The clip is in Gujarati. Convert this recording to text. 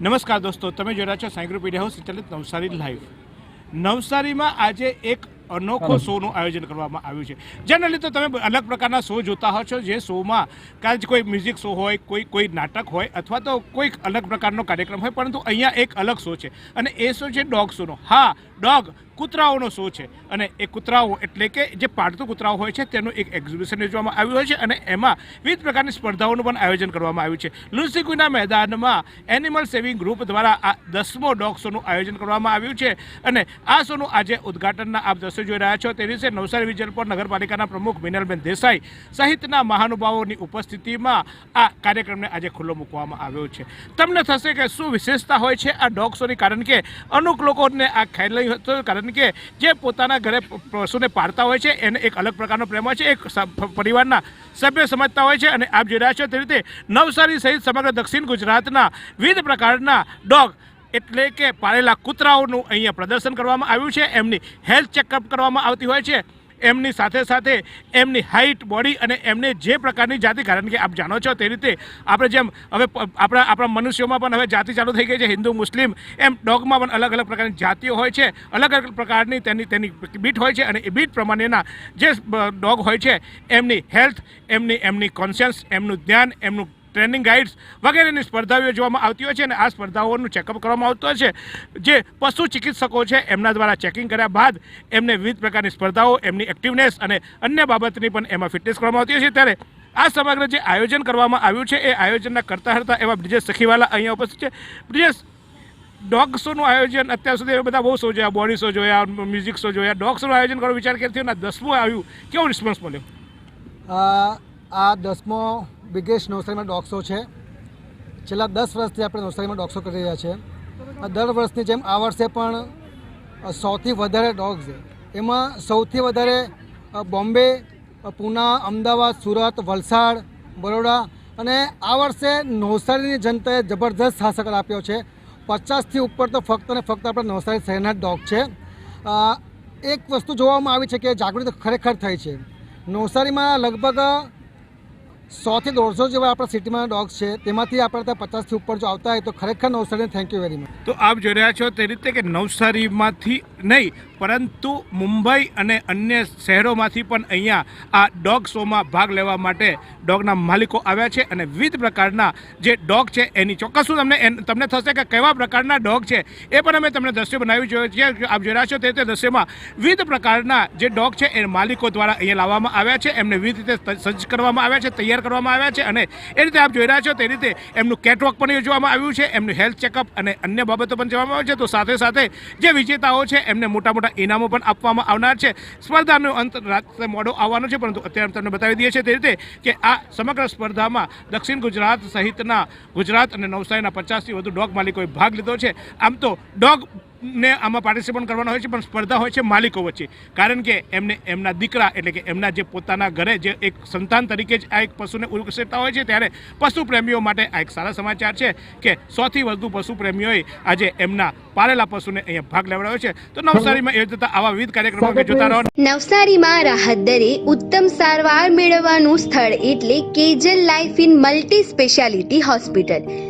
નમસ્કાર દોસ્તો તમે જોઈ રહ્યા છો ગ્રુપ ઇન્ડિયા હાઉસ સંચાલિત નવસારી લાઈવ. નવસારીમાં આજે એક અનોખો શોનું આયોજન કરવામાં આવ્યું છે. જનરલી તો તમે અલગ પ્રકારના શો જોતા હો છો જે શોમાં કદાચ કોઈ મ્યુઝિક શો હોય કોઈ કોઈ નાટક હોય અથવા તો કોઈક અલગ પ્રકારનો કાર્યક્રમ હોય પરંતુ અહીંયા એક અલગ શો છે. અને એ શો છે ડોગ શોનો. હા ડોગ કૂતરાઓનો શો છે. અને એ કૂતરાઓ એટલે કે જે પાળતું કૂતરાઓ હોય છે, તેનું એક એક્ઝિબિશન યોજવામાં આવ્યું હોય છે અને એમાં વિવિધ પ્રકારની સ્પર્ધાઓનું પણ આયોજન કરવામાં આવ્યું છે. લુસીકુના મેદાનમાં એનિમલ સેવિંગ ગ્રુપ દ્વારા આ દસમો ડોગ શોનું આયોજન કરવામાં આવ્યું છે. અને આ શોનું આજે ઉદ્ઘાટનના આપ દ્રશ્યો જોઈ રહ્યા છો. તે દિવસે નવસારી વિજલપુર નગરપાલિકાના પ્રમુખ મિનલબેન દેસાઈ સહિતના મહાનુભાવોની ઉપસ્થિતિમાં આ કાર્યક્રમને આજે ખુલ્લો મૂકવામાં આવ્યો છે. તમને થશે કે શું વિશેષતા હોય છે આ ડોગ શોની? કારણ કે અમુક લોકોને આ ખ્યાલ નહીં હતો, કારણ કે જે પોતાના ઘરે પશુને પાળતા હોય છે, એને એક અલગ પ્રકારનો પ્રેમ હોય છે, એક પરિવારના સભ્ય સમજતા હોય છે અને આપ જોઈ રહ્યા છો તે રીતે નવસારી સહિત સમગ્ર દક્ષિણ ગુજરાતના વિવિધ પ્રકારના ડોગ એટલે કે પાળેલા કૂતરાઓનું અહીંયા પ્રદર્શન કરવામાં આવ્યું છે, એમની હેલ્થ ચેકઅપ કરવામાં આવતી હોય છે. એમની સાથે સાથે એમની હાઇટ બોડી અને એમને જે પ્રકારની જાતિ, કારણ કે આપ જાણો છો તે રીતે આપણે જેમ હવે આપણા આપણા મનુષ્યોમાં પણ હવે જાતિ ચાલુ થઈ ગઈ છે, હિન્દુ, મુસ્લિમ, એમ ડોગમાં પણ અલગ અલગ પ્રકારની જાતિઓ હોય છે, અલગ અલગ પ્રકારની તેની તેની બીટ હોય છે અને એ બીટ પ્રમાણેના જે ડોગ હોય છે, એમની હેલ્થ એમની એમની કોન્શિયન્સ એમનું ધ્યાન, એમનું ટ્રેનિંગ ગાઈડ્સ વગેરેની સ્પર્ધાઓ યોજવામાં આવતી હોય છે અને આ સ્પર્ધાઓનું ચેકઅપ કરવામાં આવતું હોય છે. જે પશુ ચિકિત્સકો છે, એમના દ્વારા ચેકિંગ કર્યા બાદ એમને વિવિધ પ્રકારની સ્પર્ધાઓ, એમની એક્ટિવનેસ અને અન્ય બાબતની પણ એમાં ફિટનેસ કરવામાં આવતી હોય છે. ત્યારે આ સમગ્ર જે આયોજન કરવામાં આવ્યું છે, એ આયોજનના કરતા હતા એવા બ્રિજેશ સખીવાલા અહીંયા ઉપસ્થિત છે. બ્રિજેશ, ડોગ શોનું આયોજન અત્યાર સુધી એ બધા બહુ શો જોયા. બોડી શો જોયા, મ્યુઝિક શો જોયા, ડોગ શોનું આયોજન કરવાનો વિચાર કર્યો. થયો ને દસમું આવ્યું. કેવો રિસ્પોન્સ મળ્યો? આ દસમો બિગેસ્ટ નવસારીમાં ડોગ શો છે. છેલ્લા દસ વર્ષથી આપણે નવસારીમાં ડોગ શો કરી રહ્યા આ દર વર્ષની જેમ આ વર્ષે પણ સૌથી વધારે ડોગ્સ છે. એમાં સૌથી વધારે બોમ્બે પૂના, અમદાવાદ, સુરત, વલસાડ, બરોડા અને આ વર્ષે નવસારીની જનતાએ જબરદસ્ત સાસકર આપ્યો છે. પચાસથી ઉપર તો ફક્ત અને ફક્ત આપણા નવસારી શહેરના ડોગ છે. એક વસ્તુ જોવામાં આવી છે કે જાગૃતિ ખરેખર થઈ છે. નવસારીમાં લગભગ સોથી દોઢસો જેવા આપણા સિટીમાં ડોગ્સ છે, તેમાંથી આપણે ત્યાં પચાસથી ઉપર જો આવતા હોય તો ખરેખર નવસારીને થેન્ક યુ વેરી મચ તો આપ જોઈ રહ્યા છો તે રીતે કે નવસારીમાંથી નહીં, પરંતુ મુંબઈ અને અન્ય શહેરોમાંથી પણ અહીંયા આ ડોગ શોમાં ભાગ લેવા માટે ડોગના માલિકો આવ્યા છે અને વિવિધ પ્રકારના જે ડોગ છે એની ચોક્કસ શું તમને તમને થશે કે કેવા પ્રકારના ડોગ છે એ પણ અમે તમને દ્રશ્ય બનાવી જોઈએ છીએ. આપ જોઈ રહ્યા છો તે રીતે દ્રશ્યમાં વિવિધ પ્રકારના જે ડોગ છે એ માલિકો દ્વારા અહીંયા લાવવામાં આવ્યા છે. એમને વિવિધ રીતે સજ્જ કરવામાં આવ્યા છે, તૈયાર કરવામાં આવ્યા છે અને એ રીતે આપ જોઈ રહ્યા છો તે રીતે એમનું કેટવોક પણ યોજવામાં આવ્યું છે, એમનું હેલ્થ ચેકઅપ અને અન્ય બાબતો પણ જોવામાં આવે છે. તો સાથે સાથે જે વિજેતાઓ છે, એમને મોટા મોટા ઇનામો પણ આપવામાં આવનાર છે. સ્પર્ધાનો અંત રાત્રે મોડો આવવાનો છે, પરંતુ અત્યારે તમને બતાવી દઈએ છીએ તે રીતે કે આ સમગ્ર સ્પર્ધામાં દક્ષિણ ગુજરાત સહિતના ગુજરાત અને નવસારીના પચાસથી વધુ ડોગ માલિકોએ ભાગ લીધો છે. આમ તો ડોગ ને આમાં પાર્ટિસિપેટ કરવાનો હોય છે પણ સ્પર્ધા હોય છે માલિકો વચ્ચે. કારણ કે એમને એમના દીકરા એટલે કે એમના જે પોતાના ઘરે જે એક સંતાન તરીકે જ આ એક પશુને ઉછેરતા હોય છે ત્યારે પશુ પ્રેમીઓ માટે આ એક સારા સમાચાર છે કે સૌથી વધુ પશુ પ્રેમીઓએ આજે એમના પાળેલા પશુને અહીંયા ભાગ લેવડાવ્યો છે. તો નવસારીમાં એ જતા આવા વિવિધ કાર્યક્રમો જોતા રહો. નવસારીમાં રાહત દરે ઉત્તમ સારવાર મેળવવાનું સ્થળ એટલે Kejal life in multi speciality hospital.